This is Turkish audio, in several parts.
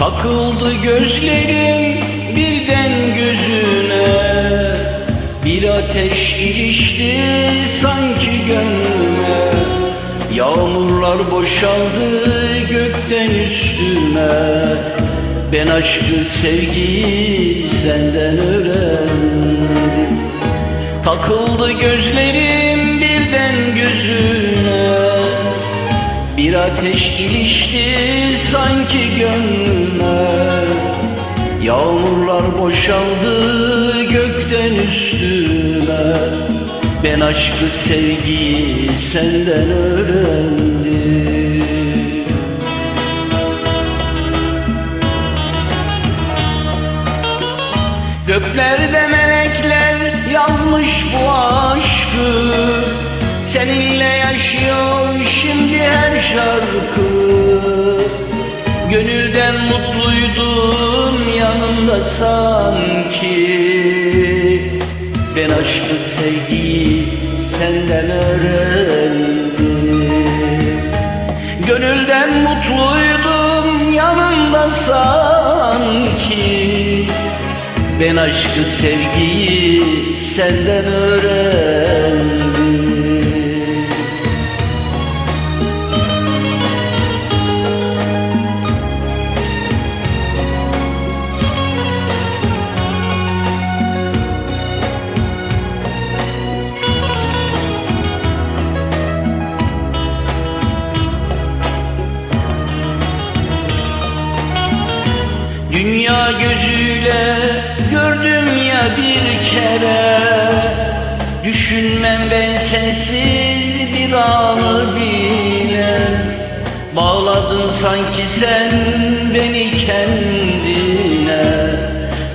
Takıldı gözlerim birden gözüne. Bir ateş ilişti sanki gönlüme. Yağmurlar boşaldı gökten üstüme. Ben aşkı sevgiyi senden öğrendim. Takıldı gözlerim ateş ilişti sanki gönlüme. Yağmurlar boşaldı gökten üstüme. Ben aşkı sevgiyi senden öğrendim. Göklerde melekler yazmış bu aşkı Seninle yaşıyor şimdi her şarkı. Gönülden mutluydum yanımda sanki. Ben aşkı sevgiyi senden öğrendim. Gönülden mutluydum yanımda sanki. Ben aşkı sevgiyi senden öğrendim Dünya gözüyle gördüm ya bir kere. Düşünmem ben sensiz bir anı bile. Bağladın sanki sen beni kendine.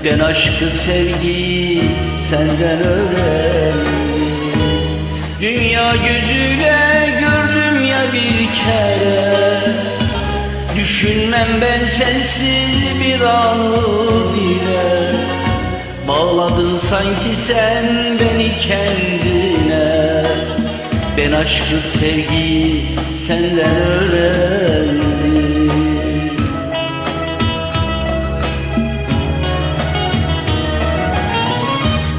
Ben aşkı sevgiyi senden öğrendim. Dünya gözüyle gördüm ya bir kere Düşünmem ben sensiz bir anı bile. Bağladın sanki sen beni kendine. Ben aşkı sevgiyi senden öğrendim.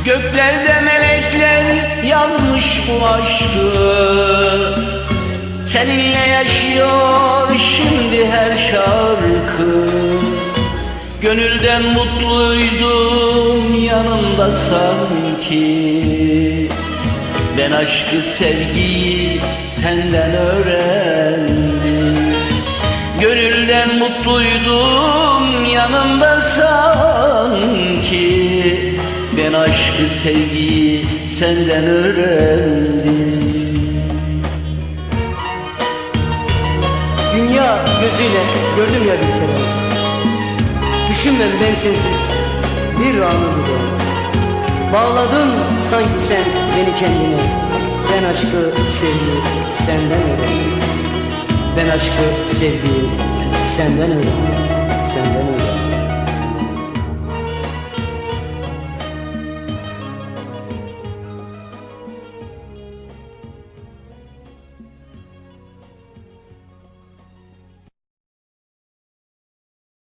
Göklerde melekler yazmış bu aşkı. Seninle yaşıyor şimdi şarkı Gönülden mutluydum yanımda sanki. Ben aşkı sevgiyi senden öğrendim. Gönülden mutluydum yanımda sanki. Ben aşkı sevgiyi senden öğrendim Dünya gözüyle gördüm ya bir kere. Düşünmem ben sensiz bir anı bile Bağladın sanki sen beni kendine. Ben aşkı sevgiyi senden öğrendim Ben aşkı sevgiyi senden öğrendim